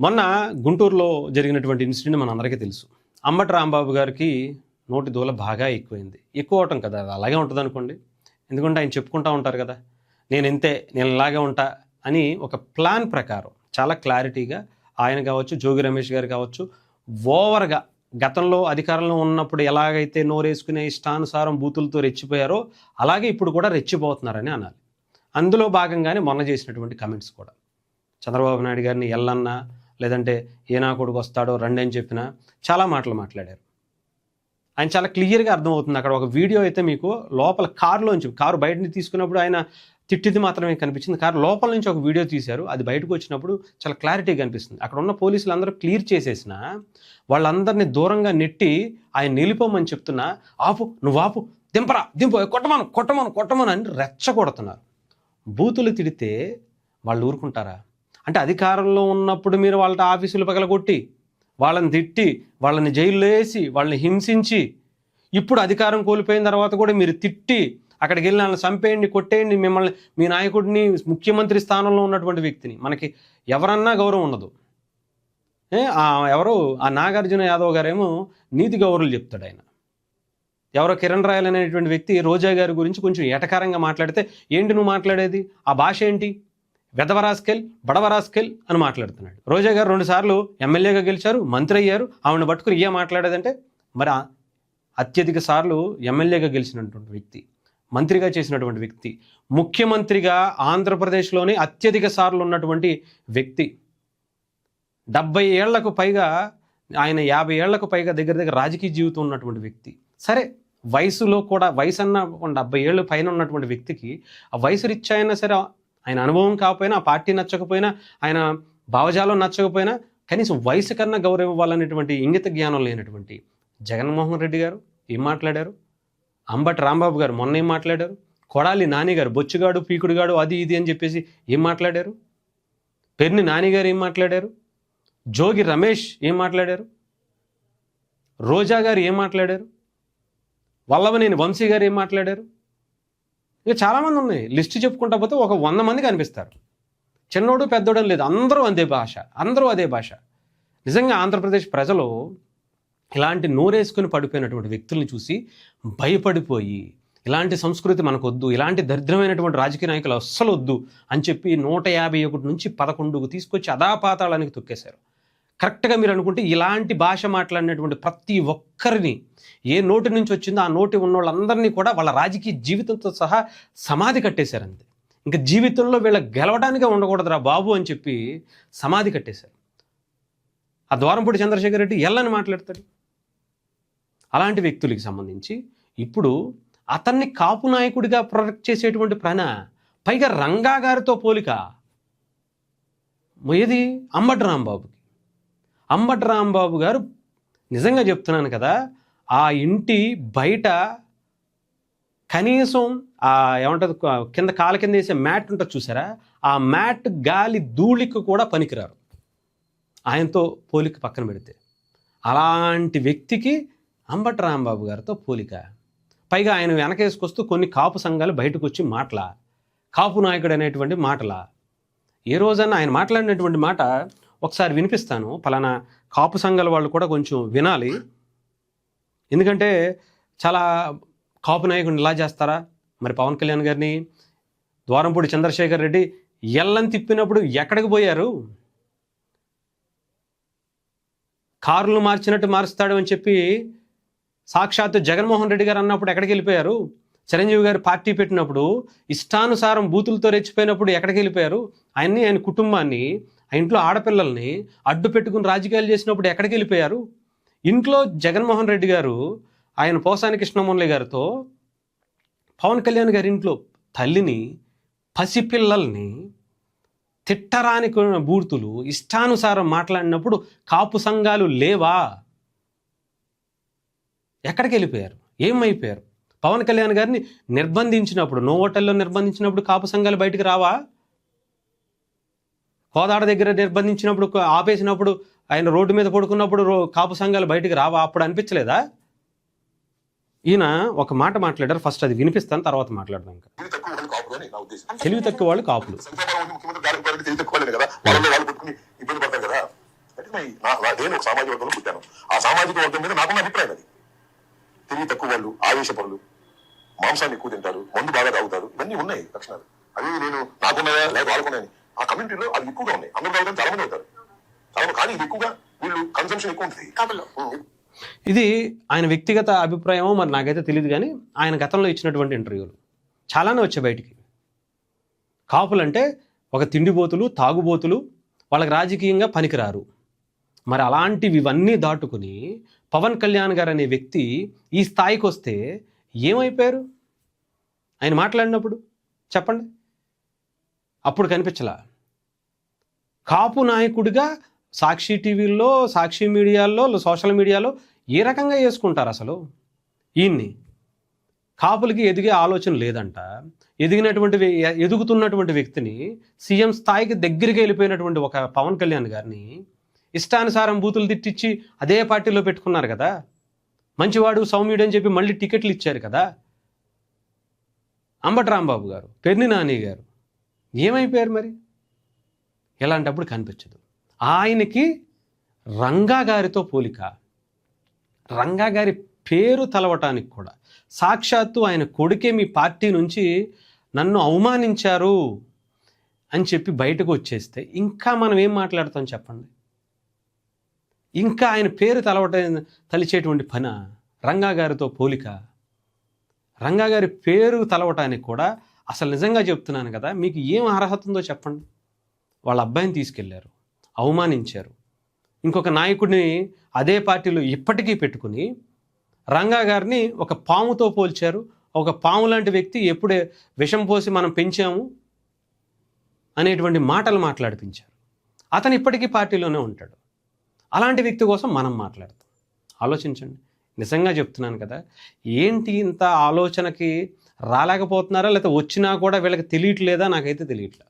మొన్న గుంటూరులో జరిగినటువంటి ఇన్సిడెంట్ మనందరికీ తెలుసు. అంబటి రాంబాబు గారికి నోటి దూల బాగా ఎక్కువైంది. ఎక్కువ అవటం కదా అది అలాగే ఉంటుంది అనుకోండి ఎందుకంటే ఆయన చెప్పుకుంటూ ఉంటారు కదా నేను ఇంతే నేను ఇలాగే ఉంటా అని ఒక ప్లాన్ ప్రకారం చాలా క్లారిటీగా ఆయన కావచ్చు జోగి రమేష్ గారు కావచ్చు ఓవర్గా గతంలో అధికారంలో ఉన్నప్పుడు ఎలాగైతే నోరేసుకునే ఇష్టానుసారం బూతులతో రెచ్చిపోయారో అలాగే ఇప్పుడు కూడా రెచ్చిపోతున్నారని అనాలి. అందులో భాగంగానే మొన్న చేసినటువంటి కమెంట్స్ కూడా. చంద్రబాబు నాయుడు గారిని ఎల్లన్నా లేదంటే ఏ నా కొడుకు వస్తాడో రండి అని చెప్పినా చాలా మాటలు మాట్లాడారు. ఆయన చాలా క్లియర్గా అర్థమవుతుంది. అక్కడ ఒక వీడియో అయితే మీకు లోపల కారులోంచి కారు బయట తీసుకున్నప్పుడు ఆయన తిట్టిది మాత్రమే కనిపించింది. కారు లోపల నుంచి ఒక వీడియో తీశారు. అది బయటకు వచ్చినప్పుడు చాలా క్లారిటీ కనిపిస్తుంది. అక్కడ ఉన్న పోలీసులు అందరూ క్లియర్ చేసేసిన వాళ్ళందరినీ దూరంగా నెట్టి ఆయన నిలిపోమని చెప్తున్నా ఆపు నువ్వు ఆపు దింపరా దింపు కొట్టమను కొట్టమను కొట్టమను అని రెచ్చగొడుతున్నారు. బూతులు తిడితే వాళ్ళు ఊరుకుంటారా? అంటే అధికారంలో ఉన్నప్పుడు మీరు వాళ్ళ ఆఫీసులు పగలగొట్టి వాళ్ళని తిట్టి వాళ్ళని జైల్లో వేసి వాళ్ళని హింసించి ఇప్పుడు అధికారం కోల్పోయిన తర్వాత కూడా మీరు తిట్టి అక్కడికి వెళ్ళి వాళ్ళని చంపేయండి కొట్టేయండి మిమ్మల్ని మీ నాయకుడిని ముఖ్యమంత్రి స్థానంలో ఉన్నటువంటి వ్యక్తిని. మనకి ఎవరన్నా గౌరవం ఉండదు. ఆ ఎవరు ఆ నాగార్జున యాదవ్ గారేమో నీతి గౌరవులు చెప్తాడు ఆయన. ఎవరో కిరణ్ రాయల్ అనేటువంటి వ్యక్తి రోజా గారి గురించి కొంచెం ఎటకారంగా మాట్లాడితే ఏంటి నువ్వు మాట్లాడేది? ఆ భాష ఏంటి? వెదవరాస్కెల్ బడవరాస్కెల్ అని మాట్లాడుతున్నాడు. రోజా గారు రెండుసార్లు ఎమ్మెల్యేగా గెలిచారు మంత్రి అయ్యారు. ఆవిడ పట్టుకుని ఏ మాట్లాడేదంటే మరి అత్యధిక సార్లు ఎమ్మెల్యేగా గెలిచినటువంటి వ్యక్తి మంత్రిగా చేసినటువంటి వ్యక్తి ముఖ్యమంత్రిగా ఆంధ్రప్రదేశ్లోనే అత్యధిక సార్లు ఉన్నటువంటి వ్యక్తి. డెబ్బై ఏళ్ళకు పైగా ఆయన యాభై ఏళ్ళకు పైగా దగ్గర దగ్గర రాజకీయ జీవితం ఉన్నటువంటి వ్యక్తి. సరే వయసులో కూడా వయసు అన్న డెబ్బై ఏళ్ళు పైన ఉన్నటువంటి వ్యక్తికి ఆ వయసు రీత్యా అయినా సరే ఆయన అనుభవం కాకపోయినా ఆ పార్టీ నచ్చకపోయినా ఆయన భావజాలం నచ్చకపోయినా కనీసం వయసు కన్నా గౌరవం ఇవ్వాలనేటువంటి ఇంగిత జ్ఞానం లేనటువంటి జగన్మోహన్ రెడ్డి గారు ఏం మాట్లాడారు? అంబటి రాంబాబు గారు మొన్న ఏం మాట్లాడారు? కొడాలి నాని గారు బొచ్చుగాడు పీకుడుగాడు అది ఇది అని చెప్పేసి ఏం మాట్లాడారు? పెర్ని నాని గారు ఏం మాట్లాడారు? జోగి రమేష్ ఏం మాట్లాడారు? రోజా గారు ఏం మాట్లాడారు? వల్లవనేని వంశీ గారు ఏం మాట్లాడారు? ఇక చాలామంది ఉన్నాయి లిస్ట్ చెప్పుకుంటా పోతే ఒక వంద మంది కనిపిస్తారు. చిన్నోడు పెద్దోడు లేదు. అందరూ అదే భాష. అందరూ అదే భాష. నిజంగా ఆంధ్రప్రదేశ్ ప్రజలు ఇలాంటి నోరేసుకుని పడిపోయినటువంటి వ్యక్తుల్ని చూసి భయపడిపోయి ఇలాంటి సంస్కృతి మనకు వద్దు ఇలాంటి దరిద్రమైనటువంటి రాజకీయ నాయకులు అస్సలు వద్దు అని చెప్పి నూట యాభై ఒకటి నుంచి పదకొండుకు తీసుకొచ్చి అదాపాతాళానికి తొక్కేశారు. కరెక్ట్గా మీరు అనుకుంటే ఇలాంటి భాష మాట్లాడినటువంటి ప్రతి ఒక్కరిని ఏ నోటి నుంచి వచ్చిందో ఆ నోటి ఉన్న వాళ్ళందరినీ కూడా వాళ్ళ రాజకీయ జీవితంతో సహా సమాధి కట్టేశారంతే. ఇంకా జీవితంలో వీళ్ళ గెలవడానికే ఉండకూడదురా బాబు అని చెప్పి సమాధి కట్టేశారు. ఆ ద్వారంపూడి చంద్రశేఖర్ రెడ్డి ఎల్లని మాట్లాడతాడు. అలాంటి వ్యక్తులకి సంబంధించి ఇప్పుడు అతన్ని కాపు నాయకుడిగా ప్రొటెక్ట్ చేసేటువంటి ప్రణ పైగా రంగా గారితో పోలిక ఏది? అంబటి రాంబాబుకి. అంబటి రాంబాబు గారు నిజంగా చెప్తున్నాను కదా ఆ ఇంటి బయట కనీసం ఆ ఏమంటుంది కింద కాల కింద వేసే మ్యాట్ ఉంటుంది చూసారా? ఆ మ్యాట్ గాలి ధూళికి కూడా పనికిరారు. ఆయనతో పోలిక పక్కన పెడితే. అలాంటి వ్యక్తికి అంబటి రాంబాబు గారితో పోలిక. పైగా ఆయన వెనకేసుకొస్తూ కొన్ని కాపు సంఘాలు బయటకు వచ్చి మాటల కాపు నాయకుడు అనేటువంటి మాటల. ఏ రోజన్నా ఆయన మాట్లాడినటువంటి మాట ఒకసారి వినిపిస్తాను. పలానా కాపు సంఘాల వాళ్ళు కూడా కొంచెం వినాలి. ఎందుకంటే చాలా కాపు నాయకుడిని ఇలా చేస్తారా? మరి పవన్ కళ్యాణ్ గారిని ద్వారంపూడి చంద్రశేఖర్ రెడ్డి ఎల్లని తిప్పినప్పుడు ఎక్కడికి పోయారు? కార్లు మార్చినట్టు మారుస్తాడు అని చెప్పి సాక్షాత్తు జగన్మోహన్ రెడ్డి గారు అన్నప్పుడు ఎక్కడికి వెళ్ళిపోయారు? చిరంజీవి గారు పార్టీ పెట్టినప్పుడు ఇష్టానుసారం బూతులతో రెచ్చిపోయినప్పుడు ఎక్కడికి వెళ్ళిపోయారు? ఆయన్ని ఆయన కుటుంబాన్ని ఆ ఇంట్లో ఆడపిల్లల్ని అడ్డు పెట్టుకుని రాజకీయాలు చేసినప్పుడు ఎక్కడికి వెళ్ళిపోయారు? ఇంట్లో జగన్మోహన్ రెడ్డి గారు ఆయన పోసాని కృష్ణమూర్తి గారితో పవన్ కళ్యాణ్ గారి ఇంట్లో తల్లిని పసిపిల్లల్ని తిట్టరాని బూర్తులు ఇష్టానుసారం మాట్లాడినప్పుడు కాపు సంఘాలు లేవా? ఎక్కడికి వెళ్ళిపోయారు? ఏమైపోయారు? పవన్ కళ్యాణ్ గారిని నిర్బంధించినప్పుడు నో హోటల్లో నిర్బంధించినప్పుడు కాపు సంఘాలు బయటికి రావా? కోదాడ దగ్గర నిర్బంధించినప్పుడు ఆపేసినప్పుడు ఆయన రోడ్డు మీద పడుకున్నప్పుడు రో- కాపు సంఘాలు బయటికి రావా? అప్పుడు అనిపించలేదా? ఈయన ఒక మాట మాట్లాడారు. ఫస్ట్ అది వినిపిస్తాను తర్వాత మాట్లాడదాం ఇంకా. తెలివి తక్కువ వాళ్ళు కాపులు నేను ఒక సామాజిక వర్గంలో పుట్టాను. ఆ సామాజిక వర్గం మీద నాకున్న అభిప్రాయం అది. తెలివి తక్కువ వాళ్ళు ఆవేశపరులు మాంసాన్ని ఎక్కువ తింటారు మందు బాగా తాగుతారు ఇవన్నీ ఉన్నాయి లక్షణాలు. అవి నేను నాకున్నాయా? లేదా వాళ్ళకున్నాయని. కమ్యూనిటీలో అవి ఎక్కువగా ఉన్నాయి. అందరూ తాగుతారు చాలా మంది అవుతారు. చాలా కానీ ఇది ఎక్కువగా వీళ్ళు కన్సంప్షన్ ఎక్కువ ఉంటుంది. ఇది ఆయన వ్యక్తిగత అభిప్రాయమో మరి నాకైతే తెలియదు కానీ ఆయన గతంలో ఇచ్చినటువంటి ఇంటర్వ్యూలు. చాలానే వచ్చాయి బయటికి. కాపులంటే ఒక తిండిబోతులు తాగుబోతులు వాళ్ళకి రాజకీయంగా పనికిరారు. మరి అలాంటివి ఇవన్నీ దాటుకుని పవన్ కళ్యాణ్ గారు అనే వ్యక్తి ఈ స్థాయికి వస్తే ఏమైపోయారు? ఆయన మాట్లాడినప్పుడు చెప్పండి. అప్పుడు కనిపించలా? కాపు నాయకుడిగా సాక్షి టీవీల్లో సాక్షి మీడియాల్లో సోషల్ మీడియాలో ఏ రకంగా వేసుకుంటారు అసలు? ఈయన్ని కాపులకి ఎదిగే ఆలోచన లేదంట. ఎదిగినటువంటి ఎదుగుతున్నటువంటి వ్యక్తిని సీఎం స్థాయికి దగ్గరికి వెళ్ళిపోయినటువంటి ఒక పవన్ కళ్యాణ్ గారిని ఇష్టానుసారం బూతులు తిట్టించి అదే పార్టీలో పెట్టుకున్నారు కదా. మంచివాడు సౌమ్యుడు అని చెప్పి మళ్ళీ టికెట్లు ఇచ్చారు కదా. అంబటి రాంబాబు గారు పెర్ని నాని గారు ఏమైపోయారు మరి? ఇలాంటప్పుడు కనిపించదు. ఆయనకి రంగా గారితో పోలిక రంగా గారి పేరు తలవటానికి కూడా. సాక్షాత్తు ఆయన కొడుకే మీ పార్టీ నుంచి నన్ను అవమానించారు అని చెప్పి బయటకు వచ్చేస్తే ఇంకా మనం ఏం మాట్లాడతాం చెప్పండి? ఇంకా ఆయన పేరు తలవట తలిచేటువంటి పన రంగా గారితో పోలిక రంగా గారి పేరు తలవటానికి కూడా అసలు నిజంగా చెప్తున్నాను కదా మీకు ఏం అర్హత ఉందో చెప్పండి. వాళ్ళ అబ్బాయిని తీసుకెళ్ళారు అవమానించారు. ఇంకొక నాయకుడిని అదే పార్టీలో ఇప్పటికీ పెట్టుకుని రంగా గారిని ఒక పాముతో పోల్చారు. ఒక పాము లాంటి వ్యక్తి ఎప్పుడే విషం పోసి మనం పెంచాము అనేటువంటి మాటలు మాట్లాడిపించారు. అతను ఇప్పటికీ పార్టీలోనే ఉంటాడు. అలాంటి వ్యక్తి కోసం మనం మాట్లాడతాం. ఆలోచించండి. నిజంగా చెప్తున్నాను కదా ఏంటి ఇంత ఆలోచనకి రాలేకపోతున్నారా లేకపోతే వచ్చినా కూడా వీళ్ళకి తెలియట్లేదా? నాకైతే తెలియట్లేదు